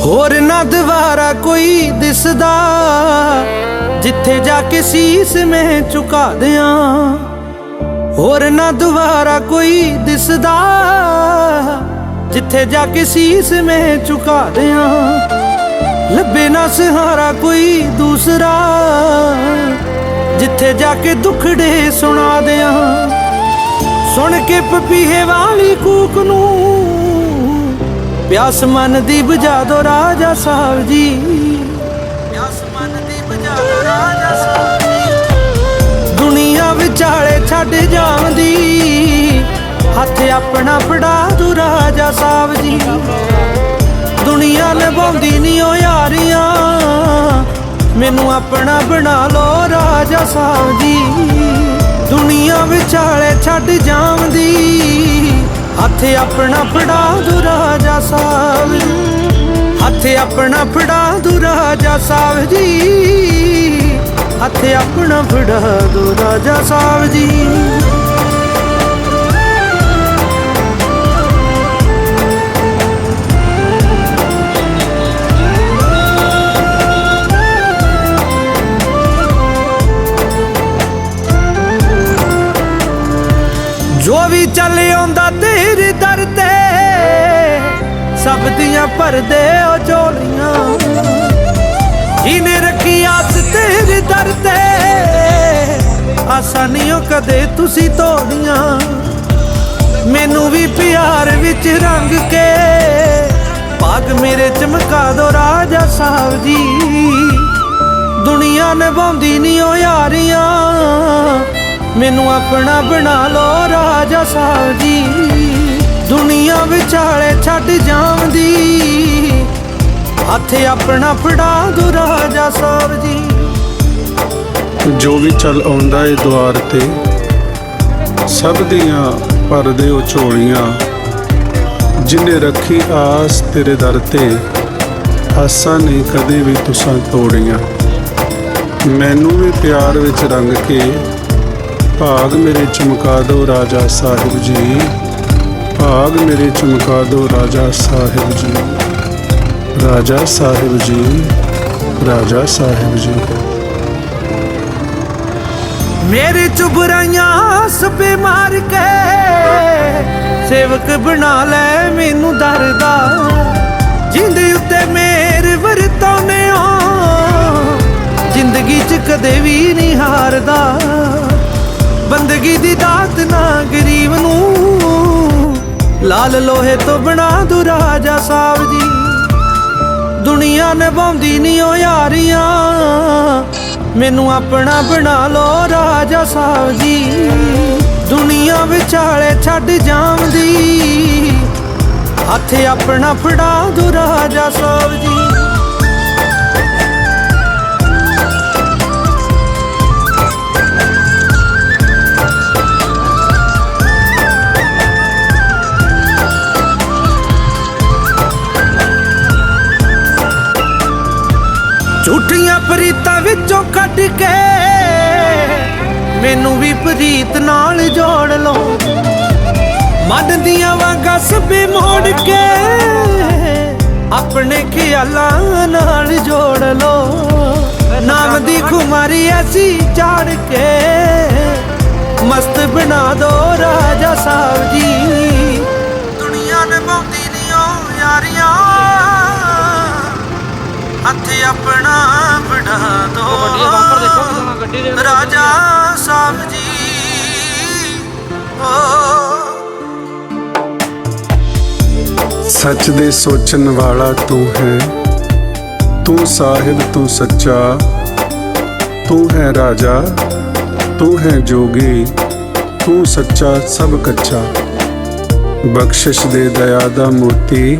ਹੋਰ ਨਾ ਦੁਬਾਰਾ ਕੋਈ ਦਿਸਦਾ। ਜਿੱਥੇ ਜਾ ਕੇ ਸੀਸ ਮੈਂ ਝੁਕਾ ਦਿਆਂ। ਹੋਰ ਨਾ ਦੁਬਾਰਾ ਕੋਈ ਦਿਸਦਾ। ਜਿੱਥੇ ਜਾ ਕੇ ਸੀਸ ਮੈਂ ਝੁਕਾ ਦਿਆਂ। ਲੱਭੇ ਨਾ ਸਹਾਰਾ ਕੋਈ ਦੂਸਰਾ। ਜਿੱਥੇ ਜਾ ਕੇ ਦੁਖੜੇ ਸੁਣਾ ਦਿਆਂ। ਸੁਣ ਕੇ ਪਪੀਹੇ ਵਾਲੀ ਕੂਕ ਨੂੰ ਪਿਆਸ ਮਨ ਦੀ ਬੁਝਾ ਦੋ ਰਾਜਾ ਸਾਹਿਬ ਜੀ। ਪਿਆਸ ਮਨ ਦੀ ਬੁਝਾ ਦੋ ਰਾਜਾ ਸਾਹਿਬ ਜੀ। ਦੁਨੀਆ ਵਿਚਾਲੇ ਛੱਡ ਜਾਂਦੀ। ਹੱਥ ਆਪਣਾ ਫੜਾ ਦੋ ਰਾਜਾ ਸਾਹਿਬ ਜੀ। ਦੁਨੀਆ ਨਿਭਾਉਂਦੀ ਨਹੀਂ ਓ ਯਾਰੀਆਂ। ਮੈਨੂੰ ਆਪਣਾ ਬਣਾ ਲੋ ਰਾਜਾ ਸਾਹਿਬ ਜੀ। ਦੁਨੀਆ ਵਿਚਾਲੇ ਛੱਡ ਜਾਂਦੀ। ਹੱਥ ਆਪਣਾ ਫੜਾ ਦੋ ਰਾਜਾ ਸਾਹਿਬ। ਹੱਥ ਆਪਣਾ ਫੜਾ ਦੋ ਰਾਜਾ ਸਾਹਿਬ ਜੀ। ਹੱਥ ਆਪਣਾ ਫੜਾ ਦੋ ਰਾਜਾ ਸਾਹਿਬ ਜੀ। ਚੱਲ ਆਉਂਦਾ ਤੇਰੇ ਦਰ ਤੇ। ਸਭ ਦੀਆਂ ਭਰਦੇ ਉਹ ਝੋਲੀਆਂ ਜਿਹਨੇ ਰੱਖੀ ਆਸ ਤੇਰੇ ਦਰ ਤੇ। ਆਸਾਨੀਓ ਕਦੇ ਤੁਸੀਂ ਤੋੜੀਆਂ। ਮੈਨੂੰ ਵੀ ਪਿਆਰ ਵਿੱਚ ਰੰਗ ਕੇ। ਭਾਗ ਮੇਰੇ ਚਮਕਾ ਦੋ ਰਾਜਾ ਸਾਹਿਬ ਜੀ। ਦੁਨੀਆ ਨਿਭਾਉਂਦੀ ਨਹੀਂ ਓ ਯਾਰੀਆਂ। ਮੈਨੂੰ ਆਪਣਾ ਬਣਾ ਲੋ ਰਾਜਾ ਸਾਹਿਬ ਜੀ। ਦੁਨੀਆ ਵਿਚਾਲੇ ਛੱਡ ਜਾਂਦੀ। ਹੱਥ ਆਪਣਾ ਫੜਾ ਦੋ ਰਾਜਾ ਸਾਹਿਬ ਜੀ। ਜੋ ਵੀ ਚੱਲ ਆਉਂਦਾ ਏ ਦੁਆਰ ਤੇ, ਸਭ ਦੀਆਂ ਭਰਦੇ ਉਹ ਝੋਲੀਆਂ। ਜਿਨੇ ਰੱਖੀ ਆਸ ਤੇਰੇ ਦਰ ਤੇ, ਆਸਾਂ ਨੇ ਕਦੇ ਵੀ ਤੁਸਾਂ ਤੋੜੀਆਂ। ਮੈਨੂੰ ਵੀ ਪਿਆਰ ਵਿੱਚ ਰੰਗ ਕੇ ਭਾਗ ਮੇਰੇ ਚਮਕਾ ਦੋ ਰਾਜਾ ਸਾਹਿਬ ਜੀ। ਭਾਗ ਮੇਰੇ ਚਮਕਾ ਦੋ ਰਾਜਾ ਸਾਹਿਬ ਜੀ। ਰਾਜਾ ਸਾਹਿਬ ਜੀ, ਰਾਜਾ ਸਾਹਿਬ ਜੀ। ਮੇਰੇ ਚੁਬਰਾਈਆਂ ਸਪੇ ਮਾਰ ਕੇ ਸੇਵਕ ਬਣਾ ਲੈ ਮੈਨੂੰ ਦਰਦਾ ਜਿੰਦੇ ਉੱਤੇ ਮੇਰ ਵਰਤੋਨੇ ਆ ਜ਼ਿੰਦਗੀ 'ਚ ਕਦੇ ਵੀ ਨਹੀਂ ਹਾਰਦਾ। ਬੰਦਗੀ ਦੀ ਦਾਤ ਨਾ ਗਰੀਬ ਨੂੰ। ਲਾਲ ਲੋਹੇ ਤੋਂ ਬਣਾ ਦੋ ਰਾਜਾ ਸਾਹਿਬ ਜੀ। ਦੁਨੀਆ ਨਿਭਾਉਂਦੀ ਨਹੀਂ ਓ ਯਾਰੀਆਂ। ਮੈਨੂੰ ਆਪਣਾ ਬਣਾ ਲੋ ਰਾਜਾ ਸਾਹਿਬ ਜੀ। ਦੁਨੀਆ ਵਿਚਾਲੇ ਛੱਡ ਜਾਂਦੀ। ਹੱਥ ਆਪਣਾ ਫੜਾ ਦੂ ਰਾਜਾ ਸਾਹਿਬ ਜੀ। ਪ੍ਰੀਤਾਂ ਵਿੱਚੋਂ ਕੱਢ ਕੇ ਮੈਨੂੰ ਵੀ ਪ੍ਰੀਤ ਨਾਲ ਜੋੜ ਲਓ। ਮਨ ਦੀਆਂ ਵਾਂਗਾਂ ਸਭੇ ਮੋੜ ਕੇ ਆਪਣੇ ਖਿਆਲਾਂ ਨਾਲ ਜੋੜ ਲਓ। ਨਾਮ ਦੀ ਖੁਮਾਰੀ ਐਸੀ ਚਾੜ ਕੇ ਮਸਤ ਬਣਾ ਦੋ ਰਾਜਾ ਸਾਹਿਬ ਜੀ। ਦੁਨੀਆ ਨਿਭਾਉਂਦੀ ਨਹੀਂ ਓ ਯਾਰੀਆਂ, ਹੱਥ ਆਪਣਾ ਦੋ ਵਿੱਚ ਰਾਜਾ ਸਾਹਿਬ ਜੀ ਓ। ਸੱਚ ਦੇ ਸੋਚਣ ਵਾਲਾ ਤੂੰ ਹੈ। ਤੂੰ ਸਾਹਿਬ ਤੂੰ ਸੱਚਾ। ਤੂੰ ਹੈ ਰਾਜਾ ਤੂੰ ਹੈ ਜੋਗੀ। ਤੂੰ ਸੱਚਾ ਸਭ ਕੱਚਾ। ਬਖਸ਼ਿਸ਼ ਦੇ ਦਇਆ ਦਾ ਮੋਤੀ